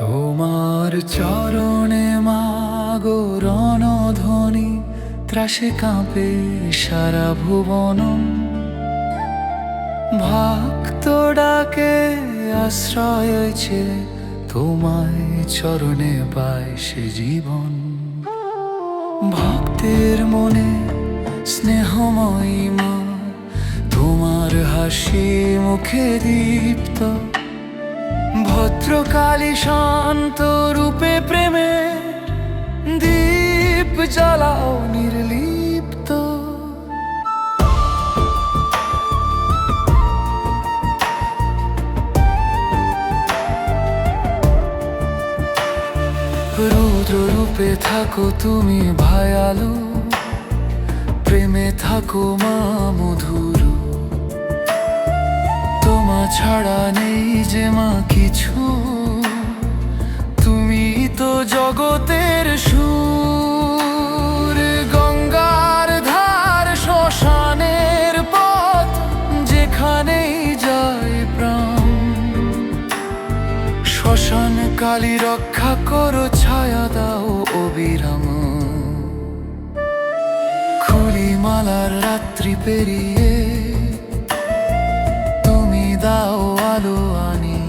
তোমার চরণে মাগো রণধ্বনি, ত্রাসে কাঁপে সারা ভুবন ভক্ত ডাকে, আশ্রয় হয়েছে তোমায় চরণে পায় সে জীবন। ভক্তের মনে স্নেহময়ী মা, তোমার হাসি মুখে দীপ্ত। ভদ্রকালী শান্ত রূপে প্রেমে দীপ জ্বালাও নির্লিপ্ত। রুদ্র রূপে থাকো তুমি ভায়ালু, প্রেমে থাকো মা মধুর ছাড়া নেই যে মা কিছু। তুমি তো জগতের সুর, গঙ্গার ধার, শ্মশানের পথ, যেখানেই যায় প্রাণ। শ্মশান কালী রক্ষা করো, ছায়া দাও অবিরাম। খুলিমালার রাত্রি পেরিয়ে তুমি দাও আলো আনি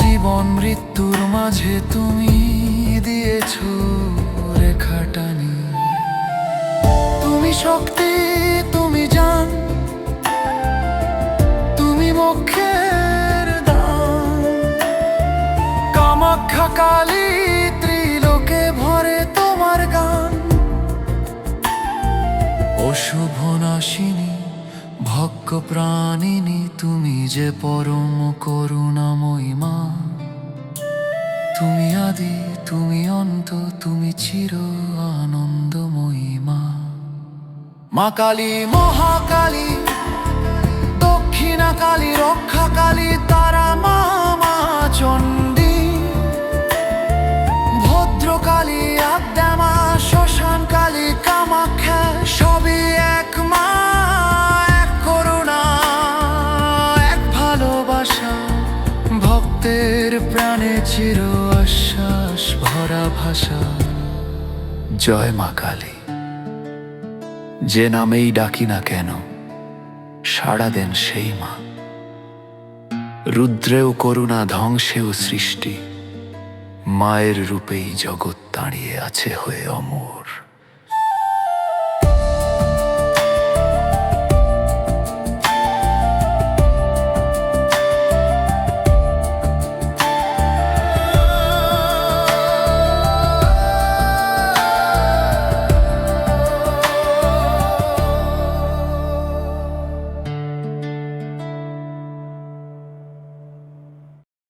জীবন মৃত্যুর মাঝে তুমি দিয়েছ রেখাটানি। তুমি শক্তি, তুমি জান, তুমি মুখের দান। কামাখ্যা কালী ত্রিলোকে ভরে তোমার গান। অশুভ নাশিনী ভক্ষ প্রাণিনী তুমি যে পরম করুণাময়ী মহিমা তুমি আদি, তুমি অন্ত, তুমি চির আনন্দময়ী মা। মা কালী, মহাকালী, দক্ষিণা কালী, রক্ষা কালী প্রাণে চির আশ্বাস ভরা ভাষা। জয় মা কালী। যে নামেই ডাকি না কেন, সাড়া দেন সেই মা। রুদ্রেও করুণা ধ্বংসেও সৃষ্টি, মায়ের রূপেই জগৎ দাঁড়িয়ে আছে হয়ে অমর।